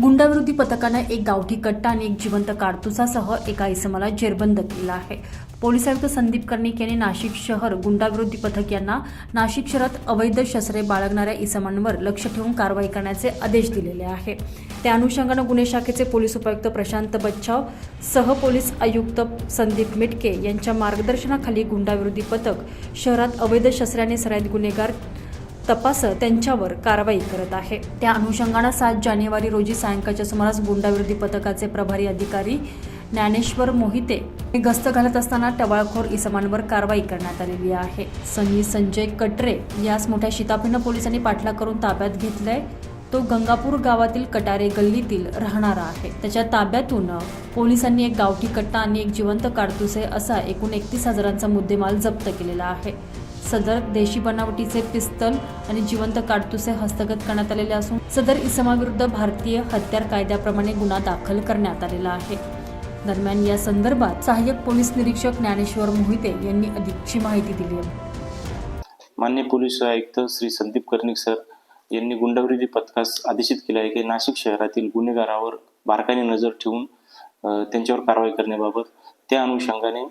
गुंडाविरोधी पथकानं एक गावठी कट्टा आणि एक जिवंत कारतुसासह एका इसमाला जेरबंद केला आहे. पोलीस आयुक्त संदीप कर्णिक यांनी नाशिक शहर गुंडाविरोधी पथक यांना नाशिक शहरात अवैध शस्त्रे बाळगणाऱ्या इसमांवर लक्ष ठेवून कारवाई करण्याचे आदेश दिलेले आहे. त्या अनुषंगानं गुन्हे शाखेचे पोलीस उपायुक्त प्रशांत बच्छाव सह पोलीस आयुक्त संदीप मिटके यांच्या मार्गदर्शनाखाली गुंडाविरोधी पथक शहरात अवैध शस्त्राने सराईत गुन्हेगार तपासत त्यांच्यावर कारवाई करत आहे. त्या अनुषंगानं सात जानेवारी रोजी सायंकाळच्या सुमारास गुंडाविरोधी पथकाचे प्रभारी अधिकारी ज्ञानेश्वर मोहिते हे गस्त घालत असताना टवाळखोर इसमांवर कारवाई करण्यात आलेली आहे. सनी संजय कटरे यास मोठ्या शिताफीनं पोलिसांनी पाठलाग करून ताब्यात घेतलंय. तो गंगापूर गावातील कटारे गल्लीतील राहणारा आहे. त्याच्या ताब्यातून पोलिसांनी एक गावठी कट्टा आणि एक जिवंत कारतुसे असा एकूण एकतीस हजारांचा मुद्देमाल जप्त केलेला आहे. सदर देशी बनावटीचे पिस्तल आणि जिवंत काडतुसे हस्तगत करण्यात आलेले असून सदर इसमाविरुद्ध भारतीय हत्यार कायद्याप्रमाणे गुन्हा दाखल करण्यात आलेला आहे. दरम्यान या संदर्भात सहाय्यक पोलीस निरीक्षक ज्ञानेश्वर मोहिते यांनी अधिकची माहिती दिली आहे. मान्य पोलीस आयुक्त श्री संदीप कर्णिक सर यांनी गुंडविरोधी पथकास आदेशित केले आहे की नाशिक शहरातील गुन्हेगारावर बारकाईने नजर ठेवून त्यांच्यावर कारवाई करण्याबाबत त्या अनुषंगाने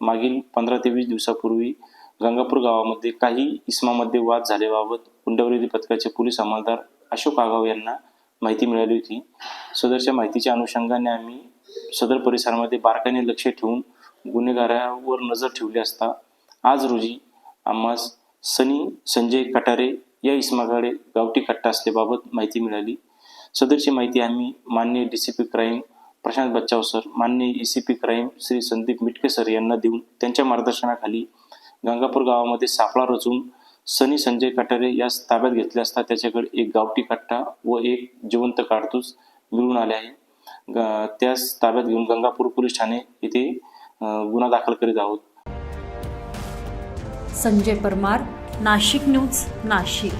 मागील पंधरा ते वीस दिवसापूर्वी गंगापूर गावामध्ये काही इस्मामध्ये वाद झाल्याबाबत गुंडाविरोधी पथकाचे पोलीस अंमलदार अशोक आगाव यांना माहिती मिळाली होती. सदरच्या माहितीच्या अनुषंगाने आम्ही सदर परिसरामध्ये बारकाईने लक्ष ठेवून गुन्हेगारावर नजर ठेवली असता आज रोजी आम्हास सनी संजय कटारे या इसमाकडे गावठी कट्टा असल्याबाबत माहिती मिळाली. सदरची माहिती आम्ही मान्य D C P crime Prashant Bachchav sir मान्य E C P crime Shri Sandeep Mitke sir यांना देऊन त्यांच्या मार्गदर्शनाखाली गंगापूर गावामध्ये सापळा रचून सनी संजय कटारे यास ताब्यात घेतले असता त्याच्याकडे एक गावठी कट्टा व एक जिवंत काडतूस मिळून आले आहे. ग- त्यास ताब्यात घेऊन गंगापूर पोलीस ठाणे येथे गुन्हा दाखल करीत आहोत. संजय परमार नाशिक न्यूज नाशिक.